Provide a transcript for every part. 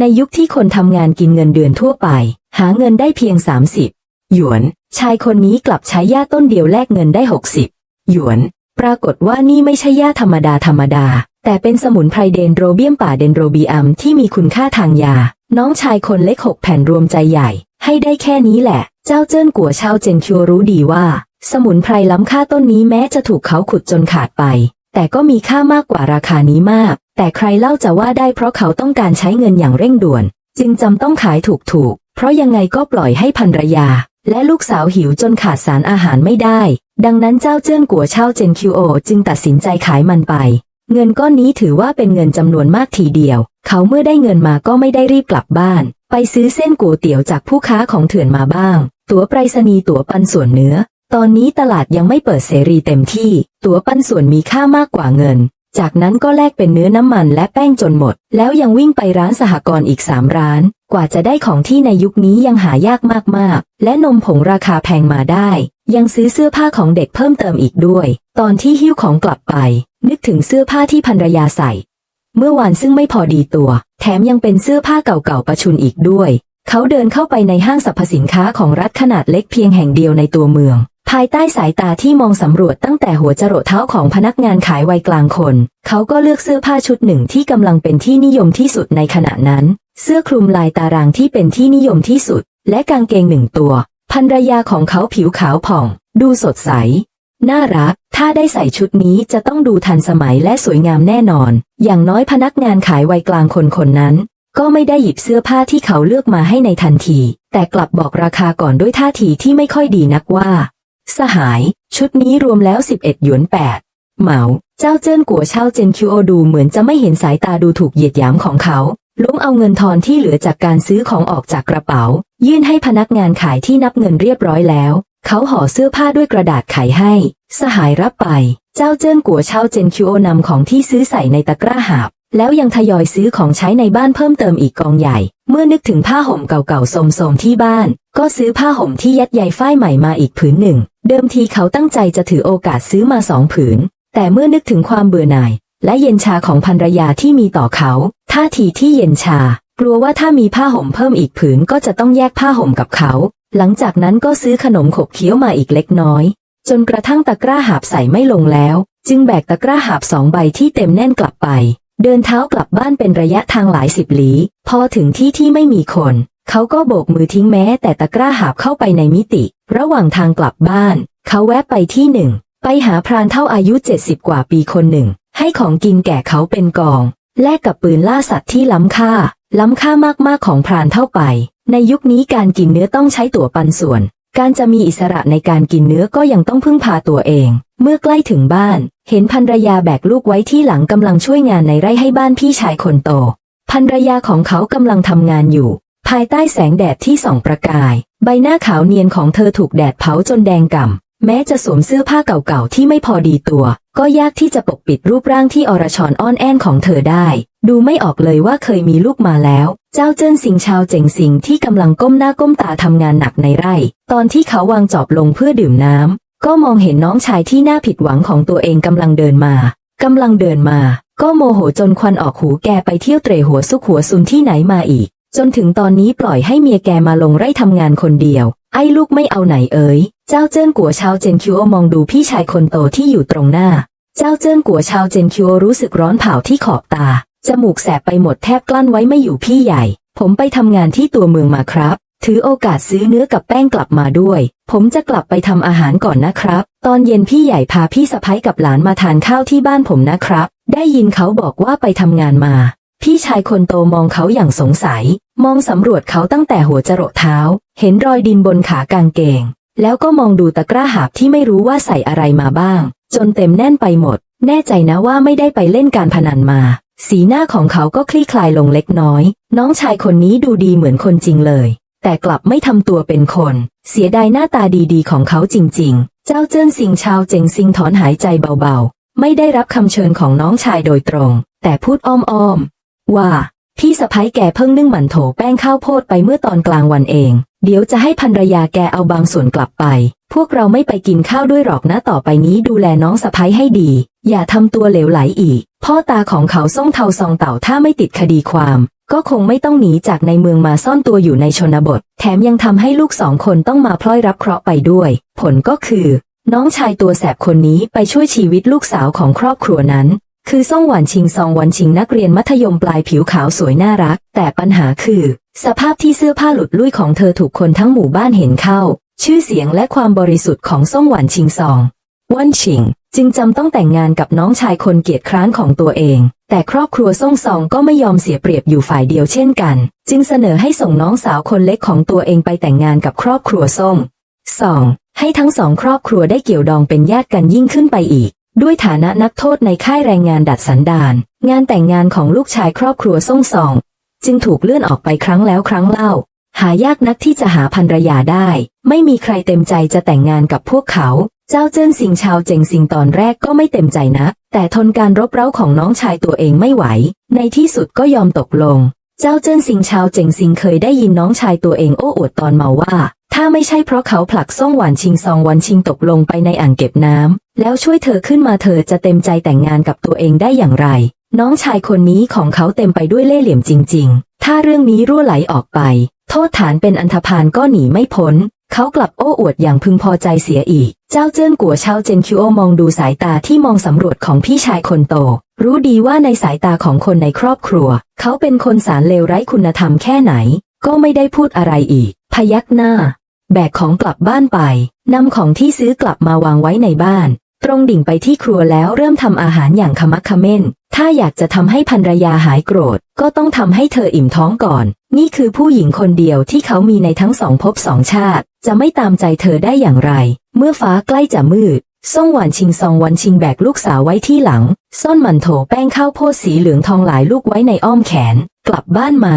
ในยุคที่คนทำงานกินเงินเดือนทั่วไป หาเงินได้เพียง 30 หยวน ชายคนนี้กลับใช้หญ้าต้นเดียวแลกเงินได้ 60 หยวน ปรากฏว่านี่ไม่ใช่หญ้าธรรมดาธรรมดา แต่เป็นสมุนไพรเดนโรเบียมป่าเดนโรบีอัมที่มีคุณค่าทางยา น้องชายคนเล็กหกแผ่นรวมใจใหญ่ ให้ได้แค่นี้แหละ เจ้าเจิ้นกัวเชาเจนคิวรู้ดีว่า สมุนไพรล้ำค่าต้นนี้แม้จะถูกเขาขุดจนขาดไป แต่ก็มีค่ามากกว่าราคานี้มาก แต่ใครเล่าจะว่าได้เพราะเขาต้องการใช้เงินอย่างเร่งด่วน จึงจำต้องขายถูกๆ เพราะยังไงก็ปล่อยให้ภรรยา และลูกสาวหิวจนขาดสารอาหารไม่ได้ ดังนั้นเจ้าเจิ้นกัวเช่าเจนคิวโอจึงตัดสินใจขายมันไป เงินก้อนนี้ถือว่าเป็นเงินจำนวนมากทีเดียว เขาเมื่อได้เงินมาก็ไม่ได้รีบกลับบ้าน ไปซื้อเส้นก๋วยเตี๋ยวจากผู้ค้าของเถื่อนมาบ้าง ตั๋วไปรษณีย์ตั๋วปันส่วนเนื้อ ตอนนี้ตลาดยังไม่เปิดเสรีเต็มที่ ตั๋วปันส่วนมีค่ามากกว่าเงิน จากนั้นก็แลกเป็นเนื้อน้ำมันและแป้งจนหมด แล้วยังวิ่งไปร้านสหกรณ์อีกสามร้าน กว่าจะได้ของที่ในยุคนี้ยังหายากมากๆ และนมผงราคาแพงมาได้ ยังซื้อเสื้อผ้าของเด็กเพิ่มเติมอีกด้วย ตอนที่หิ้วของกลับไป นึกถึงเสื้อผ้าที่ภรรยาใส่ เมื่อวานซึ่งไม่พอดีตัว แถมยังเป็นเสื้อผ้าเก่าๆประชุนอีกด้วย เขาเดินเข้าไปในห้างสรรพสินค้าของรัฐขนาดเล็กเพียงแห่งเดียวในตัวเมือง ภายใต้สายตาที่มองสำรวจตั้งแต่หัวจรดเท้าของพนักงานขายวัยกลางคน เขาก็เลือกเสื้อผ้าชุดหนึ่งที่กำลังเป็นที่นิยมที่สุดในขณะนั้น เสื้อคลุมลายตารางที่เป็นที่นิยมที่สุด และกางเกงหนึ่งตัวภรรยาของเขาผิวขาวผ่อง ดูสดใส น่ารัก ถ้าได้ใส่ชุดนี้จะต้องดูทันสมัยและสวยงามแน่นอน อย่างน้อยพนักงานขายวัยกลางคนคนนั้น ก็ไม่ได้หยิบเสื้อผ้าที่เขาเลือกมาให้ในทันที แต่กลับบอกราคาก่อนด้วยท่าทีที่ไม่ค่อยดีนักว่า สหาย ชุดนี้รวมแล้ว 11 หยวนแปดเหมา เจ้าเจิ้นกัวเช่าเจนคิวโอดูเหมือนจะไม่เห็นสายตาดูถูกเหยียดหยามของเขาล้วงเอาเงินทอนที่เหลือจากการซื้อของออกจากกระเป๋า ยื่นให้พนักงานขายที่นับเงินเรียบร้อยแล้ว เขาห่อเสื้อผ้าด้วยกระดาษไขให้ สหายรับไป เจ้าเจิ้นกัวเช่าเจนคิวโอนำของที่ซื้อใส่ในตะกร้าหาบ แล้วยังทยอยซื้อของใช้ในบ้านเพิ่มเติมอีกกองใหญ่ เมื่อนึกถึงผ้าห่มเก่าๆสมๆที่บ้าน ก็ซื้อผ้าห่มที่ยัดใยฝ้ายใหม่มาอีกผืนหนึ่ง เดิมทีเขาตั้งใจจะถือโอกาสซื้อมาสองผืน แต่เมื่อนึกถึงความเบื่อหน่าย และเย็นชาของภรรยาที่มีต่อเขา ท่าทีที่เย็นชา กลัวว่าถ้ามีผ้าห่มเพิ่มอีกผืนก็จะต้องแยกผ้าห่มกับเขา หลังจากนั้นก็ซื้อขนมขบเคี้ยวมาอีกเล็กน้อย จนกระทั่งตะกร้าหาบใส่ไม่ลงแล้ว จึงแบกตะกร้าหาบสองใบที่เต็มแน่นกลับไป เดินเท้ากลับบ้านเป็นระยะทางหลายสิบหลีพอถึงที่ที่ไม่มีคน เขาก็โบกมือทิ้งแม้แต่ตะกร้าหาบเข้าไปในมิติ ระหว่างทางกลับบ้าน เขาแวะไปที่หนึ่ง ไปหาพรานเท่าอายุเจ็ดสิบกว่าปีคนหนึ่ง ให้ของกินแก่เขาเป็นกอง แลกกับปืนล่าสัตว์ที่ล้ำค่า ล้ำค่ามากๆของพรานเท่าไป ในยุคนี้การกินเนื้อต้องใช้ตั๋วปันส่วน การจะมีอิสระในการกินเนื้อก็ยังต้องพึ่งพาตัวเอง เมื่อใกล้ถึงบ้าน เห็นภรรยาแบกลูกไว้ที่หลังกำลังช่วยงานในไร่ให้บ้านพี่ชายคนโตภรรยาของเขากำลังทำงานอยู่ ภายใต้แสงแดดที่ส่องประกาย ใบหน้าขาวเนียนของเธอถูกแดดเผาจนแดงก่ำแม้จะสวมเสื้อผ้าเก่าๆที่ไม่พอดีตัว ก็ยากที่จะปกปิดรูปร่างที่อรชรอ้อนแอนของเธอได้ ดูไม่ออกเลยว่าเคยมีลูกมาแล้ว เจ้าเจิ้นสิงชาวเจ๋งสิงที่กำลังก้มหน้าก้มตาทำงานหนักในไร่ ตอนที่เขาวางจอบลงเพื่อดื่มน้ำก็มองเห็นน้องชายที่น่าผิดหวังของตัวเองกำลังเดินมากำลังเดินมา ก็โมโหจนควันออกหูแกไปเที่ยวเตรหัวซุกหัวซุนที่ไหนมาอีก จนถึงตอนนี้ปล่อยให้เมียแกมาลงไร่ทำงานคนเดียว ไอ้ลูกไม่เอาไหนเอ๋ย เจ้าเจิ้นกัวชาวเจนคิวมองดูพี่ชายคนโตที่อยู่ตรงหน้า เจ้าเจิ้นกัวชาวเจนคิวรู้สึกร้อนเผาที่ขอบตา จมูกแสบไปหมดแทบกลั้นไว้ไม่อยู่พี่ใหญ่ ผมไปทำงานที่ตัวเมืองมาครับ ถือโอกาสซื้อเนื้อกับแป้งกลับมาด้วย ผมจะกลับไปทำอาหารก่อนนะครับ ตอนเย็นพี่ใหญ่พาพี่สะพ้ยกับหลานมาทานข้าวที่บ้านผมนะครับ ได้ยินเขาบอกว่าไปทำงานมา พี่ชายคนโตมองเขาอย่างสงสัย มองสำรวจเขาตั้งแต่หัวจรดเท้า เห็นรอยดินบนขากางเกง แล้วก็มองดูตะกร้าหาบที่ไม่รู้ว่าใส่อะไรมาบ้าง จนเต็มแน่นไปหมด แน่ใจนะว่าไม่ได้ไปเล่นการพนันมา สีหน้าของเขาก็คลี่คลายลงเล็กน้อย น้องชายคนนี้ดูดีเหมือนคนจริงเลย แต่กลับไม่ทำตัวเป็นคน เสียดายหน้าตาดีๆ ของเขาจริง ๆ เจ้าเจิ้นสิงชาวเจงซิงถอนหายใจเบาๆ ไม่ได้รับคำเชิญของน้องชายโดยตรง แต่พูดอ้อมๆ ว่า พี่สะพ้ยแกเพิ่งนึ่งหมันโถแป้งข้าวโพดไปเมื่อตอนกลางวันเอง เดี๋ยวจะให้ภรรยาแกเอาบางส่วนกลับไป พวกเราไม่ไปกินข้าวด้วยหรอกนะต่อไปนี้ดูแลน้องสะพ้ยให้ดี อย่าทำตัวเหลวไหลอีก พ่อตาของเขาส่งเทาซองเต่าถ้าไม่ติดคดีความก็คงไม่ต้องหนีจากในเมืองมาซ่อนตัวอยู่ในชนบท แถมยังทำให้ลูกสองคนต้องมาพลอยรับเคราะห์ไปด้วย ผลก็คือ น้องชายตัวแสบคนนี้ไปช่วยชีวิตลูกสาวของครอบครัวนั้น คือซ่งหวานชิงซองหวันชิงนักเรียนมัธยมปลายผิวขาวสวยน่ารัก แต่ปัญหาคือ สภาพที่เสื้อผ้าหลุดลุ่ยของเธอถูกคนทั้งหมู่บ้านเห็นเข้า ชื่อเสียงและความบริสุทธิ์ของซ่งหวานชิงซองวันชิง จึงจำต้องแต่งงานกับน้องชายคนเกียจคร้านของตัวเอง แต่ครอบครัวซ่งซองก็ไม่ยอมเสียเปรียบอยู่ฝ่ายเดียวเช่นกัน จึงเสนอให้ส่งน้องสาวคนเล็กของตัวเองไปแต่งงานกับครอบครัวซ่ง 2. ให้ทั้งสองครอบครัวได้เกี่ยวดองเป็นญาติกันยิ่งขึ้นไปอีก ด้วยฐานะนักโทษในค่ายแรงงานดัดสันดาน งานแต่งงานของลูกชายครอบครัวซ่งซอง จึงถูกเลื่อนออกไปครั้งแล้วครั้งเล่า หายากนักที่จะหาภรรยาได้ ไม่มีใครเต็มใจจะแต่งงานกับพวกเขา เจ้าเจิ้นสิงชาวเจงซิงตอนแรกก็ไม่เต็มใจนะ แต่ทนการรบเร้าของน้องชายตัวเองไม่ไหว ในที่สุดก็ยอมตกลง เจ้าเจิ้นสิงชาวเจงซิงเคยได้ยินน้องชายตัวเองโอ้อวดตอนเมาว่า ถ้าไม่ใช่เพราะเขาผลักซ่งหวานชิงซองวันชิงตกลงไปในอ่างเก็บน้ำ แล้วช่วยเธอขึ้นมาเธอจะเต็มใจแต่งงานกับตัวเองได้อย่างไร น้องชายคนนี้ของเขาเต็มไปด้วยเล่ห์เหลี่ยมจริง ๆ ถ้าเรื่องนี้รั่วไหลออกไป โทษฐานเป็นอันธพาลก็หนีไม่พ้น เขากลับโอ้อวดอย่างพึงพอใจเสียอีก เจ้าเจิ้นกัวเชาเจนคิวโอมองดูสายตาที่มองสำรวจของพี่ชายคนโต รู้ดีว่าในสายตาของคนในครอบครัว เขาเป็นคนสารเลวไร้คุณธรรมแค่ไหน ก็ไม่ได้พูดอะไรอีก พยักหน้า แบกของกลับบ้านไปนำของที่ซื้อกลับมาวางไว้ในบ้าน ตรงดิ่งไปที่ครัวแล้วเริ่มทำอาหารอย่างขมักเขม้น ถ้าอยากจะทำให้ภรรยาหายโกรธ ก็ต้องทำให้เธออิ่มท้องก่อน นี่คือผู้หญิงคนเดียวที่เขามีในทั้งสองภพสองชาติ จะไม่ตามใจเธอได้อย่างไร เมื่อฟ้าใกล้จะมืดซ่งหวานชิงซองวันชิงแบกลูกสาวไว้ที่หลัง ซ่อนมันโถแป้งข้าวโพดสีเหลืองทองหลายลูกไว้ในอ้อมแขน กลับบ้านมา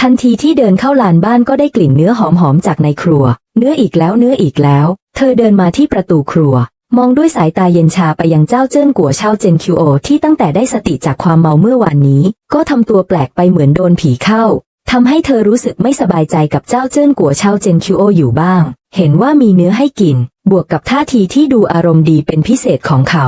ทันทีที่เดินเข้าลานบ้านก็ได้กลิ่นเนื้อหอมๆจากในครัว เนื้ออีกแล้วเนื้ออีกแล้ว เธอเดินมาที่ประตูครัว มองด้วยสายตาเย็นชาไปยังเจ้าเจิ้นกัวเช่าเจนคิวโอที่ตั้งแต่ได้สติจากความเมาเมื่อวานนี้ ก็ทำตัวแปลกไปเหมือนโดนผีเข้าทำให้เธอรู้สึกไม่สบายใจกับเจ้าเจิ้นกัวเช่าเจนคิวโออยู่บ้าง เห็นว่ามีเนื้อให้กิน บวกกับท่าทีที่ดูอารมณ์ดีเป็นพิเศษของเขา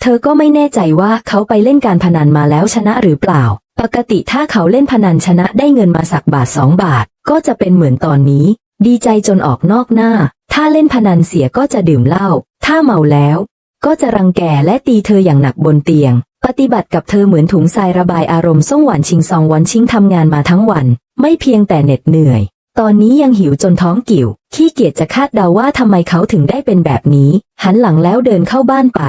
เธอก็ไม่แน่ใจว่าเขาไปเล่นการพนันมาแล้วชนะหรือเปล่า ปกติถ้าเขาเล่นพนันชนะได้เงินมาสักบาทสองบาท ก็จะเป็นเหมือนตอนนี้ ดีใจจนออกนอกหน้า ถ้าเล่นพนันเสียก็จะดื่มเหล้า ถ้าเมาแล้ว ก็จะรังแกและตีเธออย่างหนักบนเตียง ปฏิบัติกับเธอเหมือนถุงทรายระบายอารมณ์ส่งหวานชิงซองวันชิงทำงานมาทั้งวัน ไม่เพียงแต่เหน็ดเหนื่อย ตอนนี้ยังหิวจนท้องกิ่ว ขี้เกียจจะคาดเดาว่าทำไมเขาถึงได้เป็นแบบนี้ หันหลังแล้วเดินเข้าบ้านไป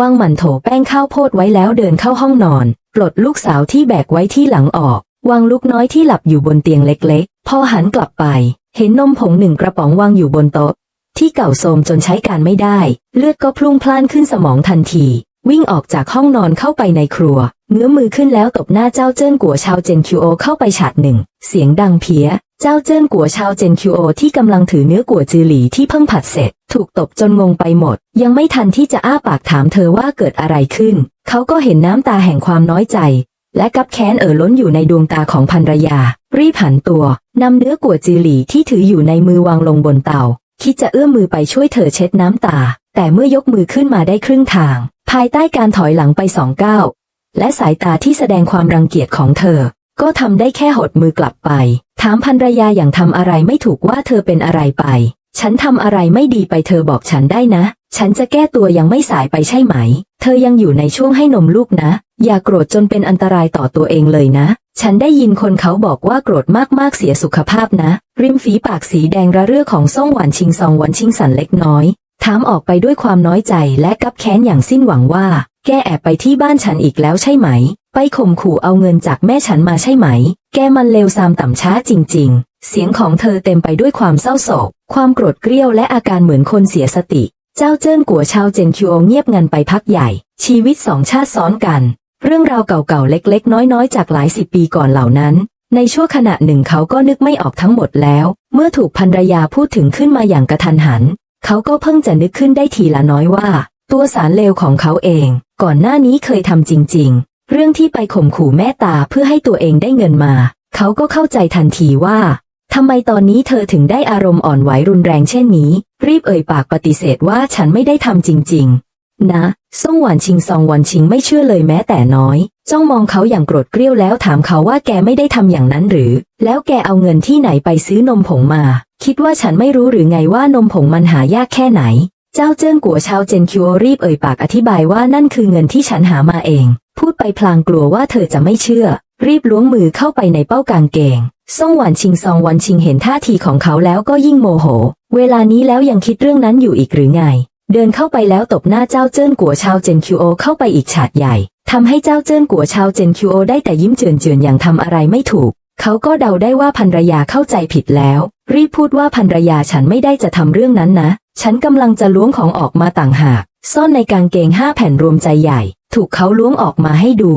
วางหมันโถแป้งข้าวโพดไว้แล้วเดินเข้าห้องนอนปลดลูกสาวที่แบกไว้ที่หลังออก วางลูกน้อยที่หลับอยู่บนเตียงเล็กๆ พอหันกลับไป เห็นนมผงหนึ่งกระป๋องวางอยู่บนโต๊ะ ที่เก่าโทรมจนใช้การไม่ได้ เลือดก็พลุ่งพล่านขึ้นสมองทันที วิ่งออกจากห้องนอนเข้าไปในครัวเงื้อมือขึ้นแล้วตบหน้าเจ้าเจิ้นกัวชาวเจนคิวโอเข้าไปฉาดหนึ่ง เสียงดังเพี้ย เจ้าเจิ้นกัวชาวเจนคิวโอที่กำลังถือเนื้อกัวจือหลี่ที่เพิ่งผัดเสร็จ ถูกตบจนงงไปหมด ยังไม่ทันที่จะอ้าปากถามเธอว่าเกิดอะไรขึ้น เขาก็เห็นน้ำตาแห่งความน้อยใจ และกับแค้นเอ่อล้นอยู่ในดวงตาของภรรยา รีบหันตัวนำเนื้อกัวจือหลี่ที่ถืออยู่ในมือวางลงบนเตา คิดจะเอื้อมมือไปช่วยเธอเช็ดน้ำตา แต่เมื่อยกมือขึ้นมาได้ครึ่งทาง ภายใต้การถอยหลังไปสองก้าวและสายตาที่แสดงความรังเกียจของเธอ ก็ทำได้แค่หดมือกลับไป ถามภรรยาอย่างทำอะไรไม่ถูกว่าเธอเป็นอะไรไป ฉันทำอะไรไม่ดีไปเธอบอกฉันได้นะ ฉันจะแก้ตัวยังไม่สายไปใช่ไหม เธอยังอยู่ในช่วงให้นมลูกนะ อย่าโกรธจนเป็นอันตรายต่อตัวเองเลยนะ ฉันได้ยินคนเขาบอกว่าโกรธมากๆเสียสุขภาพนะ ริมฝีปากสีแดงระเรื่อของซ่งหวานชิงซองหวันชิงสันเล็กน้อย ถามออกไปด้วยความน้อยใจและกับแค้นอย่างสิ้นหวังว่า แกแอบไปที่บ้านฉันอีกแล้วใช่ไหม ไปข่มขู่เอาเงินจากแม่ฉันมาใช่ไหม แกมันเลวซามต่ำช้าจริง ๆ เสียงของเธอเต็มไปด้วยความเศร้าโศก ความโกรธเกรี้ยวและอาการเหมือนคนเสียสติ เจ้าเจิ้นกัวชาวเจนคิวเงียบงันไปพักใหญ่ ชีวิตสองชาติซ้อนกัน เรื่องราวเก่าๆเล็กๆ น้อยๆ จากหลายสิบปีก่อนเหล่านั้น ในชั่วขณะหนึ่งเขาก็นึกไม่ออกทั้งหมดแล้ว เมื่อถูกภรรยาพูดถึงขึ้นมาอย่างกระทันหัน เขาก็เพิ่งจะนึกขึ้นได้ทีละน้อยว่า ตัวสารเลวของเขาเอง ก่อนหน้านี้เคยทำจริง ๆ เรื่องที่ไปข่มขู่แม่ตาเพื่อให้ตัวเองได้เงินมา เขาก็เข้าใจทันทีว่า ทำไมตอนนี้เธอถึงได้อารมณ์อ่อนไหวรุนแรงเช่นนี้ รีบเอ่ยปากปฏิเสธว่าฉันไม่ได้ทำจริง ๆ นะซ่งหวานชิงซองหวานชิงไม่เชื่อเลยแม้แต่น้อย จ้องมองเขาอย่างโกรธเกรี้ยวแล้วถามเขาว่าแกไม่ได้ทำอย่างนั้นหรือ แล้วแกเอาเงินที่ไหนไปซื้อนมผงมา คิดว่าฉันไม่รู้หรือไงว่านมผงมันหายากแค่ไหน เจ้าเจิ้งกัวชาวเจนคิวอรีบเอ่ยปากอธิบายว่านั่นคือเงินที่ฉันหามาเอง พูดไปพลางกลัวว่าเธอจะไม่เชื่อ รีบล้วงมือเข้าไปในเป้ากางเกงซ่งหวานชิงซองหวันชิงเห็นท่าทีของเขาแล้วก็ยิ่งโมโห เวลานี้แล้วยังคิดเรื่องนั้นอยู่อีกหรือไง เดินเข้าไปแล้วตบหน้าเจ้าเจิ้นกัวชาวเจนคิวโอเข้าไปอีกฉาดใหญ่ทำให้เจ้าเจิ้นกัวชาวเจนคิวโอได้แต่ยิ้มเจือนๆอย่างทำอะไรไม่ถูก เขาก็เดาได้ว่าภรรยาเข้าใจผิดแล้ว รีบพูดว่าภรรยาฉันไม่ได้จะทำเรื่องนั้นนะ ฉันกำลังจะล้วงของออกมาต่างหาก ซ่อนในกางเกงห้าแผ่นรวมใจใหญ่ ถูกเขาล้วงออกมาให้ดู